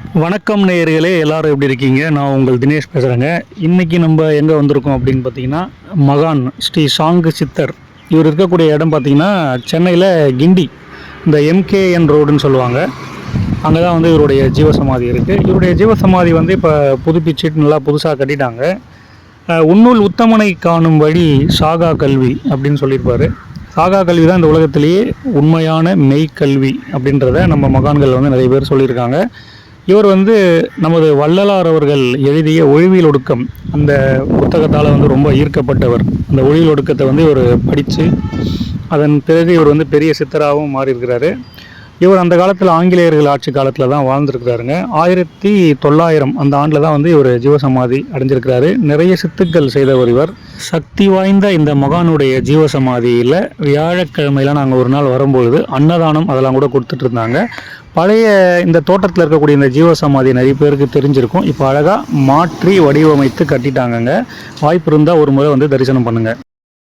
வணக்கம் நேயர்களே எல்லாரும் எப்படி இருக்கீங்க? நான் உங்கள் தினேஷ் பேசுகிறேங்க இன்றைக்கி நம்ம எங்கே வந்திருக்கோம் அப்படின்னு பார்த்தீங்கன்னா மகான் ஸ்ரீ சாங்கு சித்தர். இவர் இருக்கக்கூடிய இடம் பார்த்தீங்கன்னா சென்னையில் கிண்டி இந்த எம்கேஎன் ரோடுன்னு சொல்லுவாங்க. அங்கே தான் வந்து இவருடைய ஜீவசமாதி இருக்குது இவருடைய ஜீவசமாதி வந்து இப்போ புதுப்பிச்சுட்டு நல்லா புதுசாக கட்டிட்டாங்க. அஹ், உன்னுள் உத்தமனை காணும் வழி சாகா கல்வி அப்படின்னு சொல்லியிருப்பார். சாகா கல்வி தான் இந்த உலகத்திலேயே உண்மையான மெய்க்கல்வி அப்படின்றத நம்ம மகான்கள் வந்து நிறைய பேர் சொல்லியிருக்காங்க. இவர் வந்து நமது வள்ளலார் அவர்கள் எழுதிய ஒழிவியல் ஒடுக்கம். அந்த புத்தகத்தால் வந்து ரொம்ப ஈர்க்கப்பட்டவர். அந்த ஒழிவியல் ஒடுக்கத்தை வந்து இவர் படித்து அதன் பிறகு இவர் வந்து பெரிய சித்தராகவும் மாறியிருக்கிறாரு. இவர் அந்த காலத்தில் ஆங்கிலேயர்கள் ஆட்சி காலத்தில் தான் வாழ்ந்திருக்கிறாருங்க. ஆயிரத்தி தொள்ளாயிரம் அந்த ஆண்டில் தான் வந்து இவர் ஜீவசமாதி அடைஞ்சிருக்கிறாரு. நிறைய சித்துக்கள் செய்தவர் இவர். சக்தி வாய்ந்த இந்த மகானுடைய ஜீவசமாதியில் வியாழக்கிழமையில நாங்கள் ஒரு நாள் வரும்பொழுது அன்னதானம் அதெல்லாம் கூட கொடுத்துட்டு இருந்தாங்க. பழைய இந்த தோட்டத்தில் இருக்கக்கூடிய இந்த ஜீவசமாதி நிறைய பேருக்கு தெரிஞ்சிருக்கும். இப்போ அழகாக மாற்றி வடிவமைத்து கட்டிட்டாங்கங்க. வாய்ப்பு இருந்தால் ஒரு முறை வந்து தரிசனம் பண்ணுங்கள்